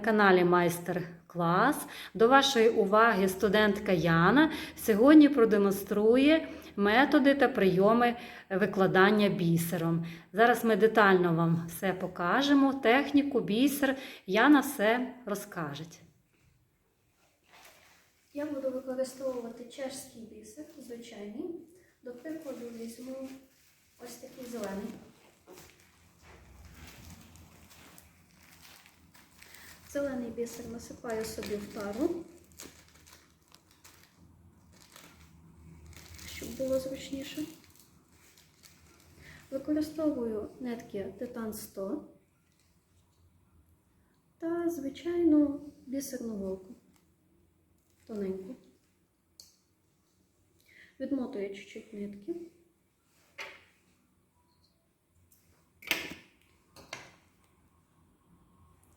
Каналі Майстер Клас. До вашої уваги студентка Яна сьогодні продемонструє методи та прийоми викладання бісером. Зараз ми детально вам все покажемо, техніку, бісер. Яна все розкаже. Я буду використовувати чешський бісер, звичайний. До прикладу візьму ось такий зелений. Зелений бісер насипаю собі в тару, щоб було зручніше. Використовую нитки Титан 100 та звичайну бісерну голку тоненьку. Відмотую чуть-чуть нитки.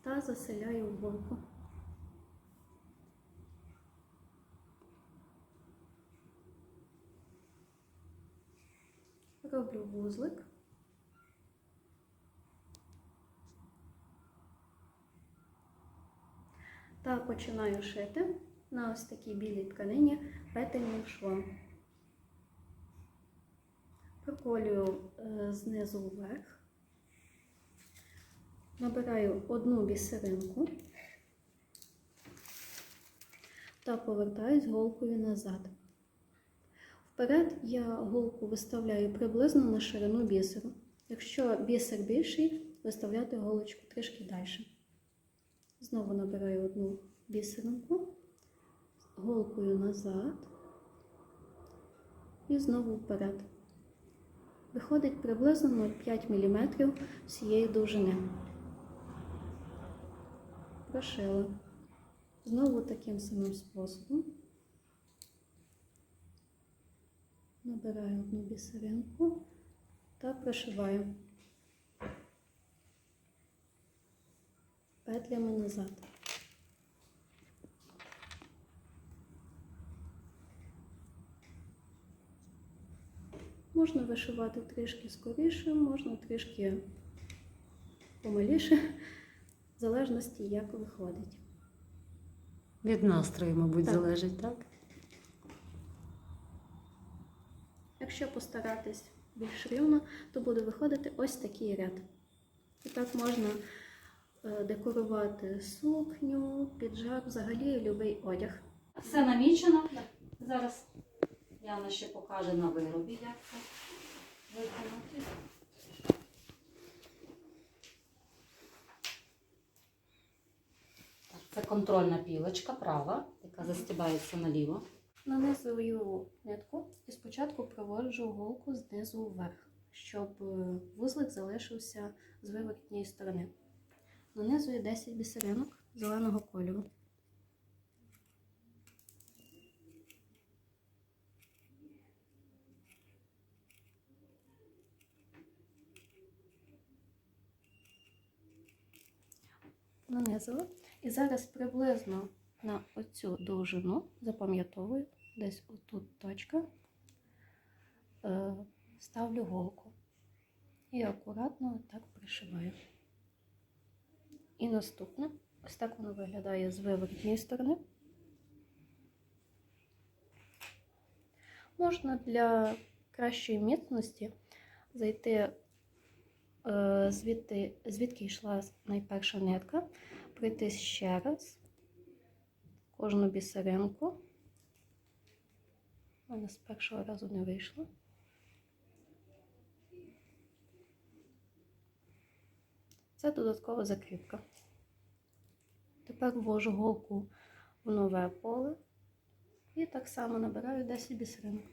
Та заселяю в голку. Роблю вузлик. Та починаю шити на ось такій білій тканині петельним швом. Проколюю е, знизу вверх, набираю одну бісеринку та повертаюсь голкою назад. Вперед я голку виставляю приблизно на ширину бісеру. Якщо бісер більший, виставляти голочку трішки далі. Знову набираю одну бісеринку, голкою назад і знову вперед. Виходить приблизно 0,5 мм всієї довжини. Прошила. Знову таким самим способом. Набираю одну бісеринку та прошиваю петлями назад. Можна вишивати трішки скоріше, можна трішки помиліше, залежності, як виходить. Від настрою, мабуть, Так. залежить, так? Якщо постаратись більш рівно, то буде виходити ось такий ряд. І так можна е, декорувати сукню, піджак, взагалі будь-який одяг. Все намічено. Зараз Яна ще покаже на виробі, як це виконати. Це контрольна пілочка права, яка застібається наліво. Нанизую нитку і спочатку проводжу голку знизу вверх, щоб е, вузлик залишився з виворотньої сторони. Нанизую 10 бісеринок зеленого кольору. Нанизила. І зараз приблизно на оцю довжину запам'ятовую, десь отут точка, е, ставлю голку і акуратно так пришиваю. І наступне, ось так воно виглядає з виворотньої сторони. Можна для кращої міцності зайти звідти, звідки йшла найперша нитка, пройти ще раз кожну бісеринку. У мене з першого разу не вийшло. Це додаткова закріпка. Тепер ввожу голку в нове поле і так само набираю 10 бісеринок.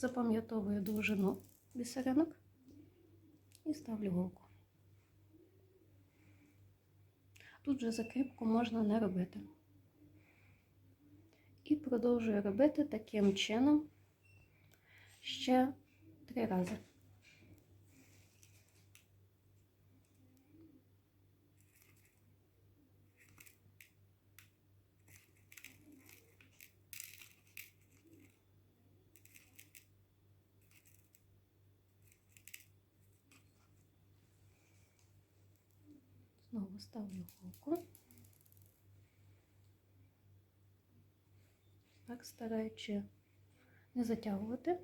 Запам'ятовую довжину бісеринок і ставлю голку. Тут вже закріпку можна не робити. І продовжую робити таким чином ще три рази. Знову ставлю голку. Так, стараючи не затягувати.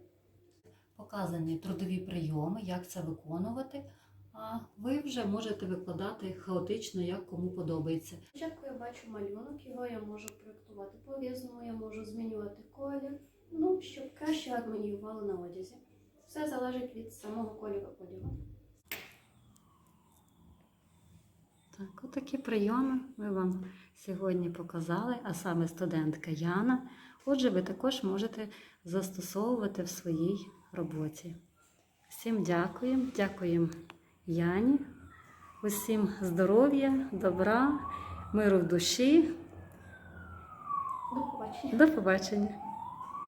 Показані трудові прийоми, як це виконувати. А ви вже можете викладати хаотично, як кому подобається. Спочатку я бачу малюнок, його я можу проєктувати по-різному, я можу змінювати колір, ну, щоб краще гармоніювало на одязі. Все залежить від самого кольору одягу. Так, отакі прийоми ми вам сьогодні показали, а саме студентка Яна. Отже, ви також можете застосовувати в своїй роботі. Всім дякуємо, дякуємо Яні, усім здоров'я, добра, миру в душі. До побачення. До побачення!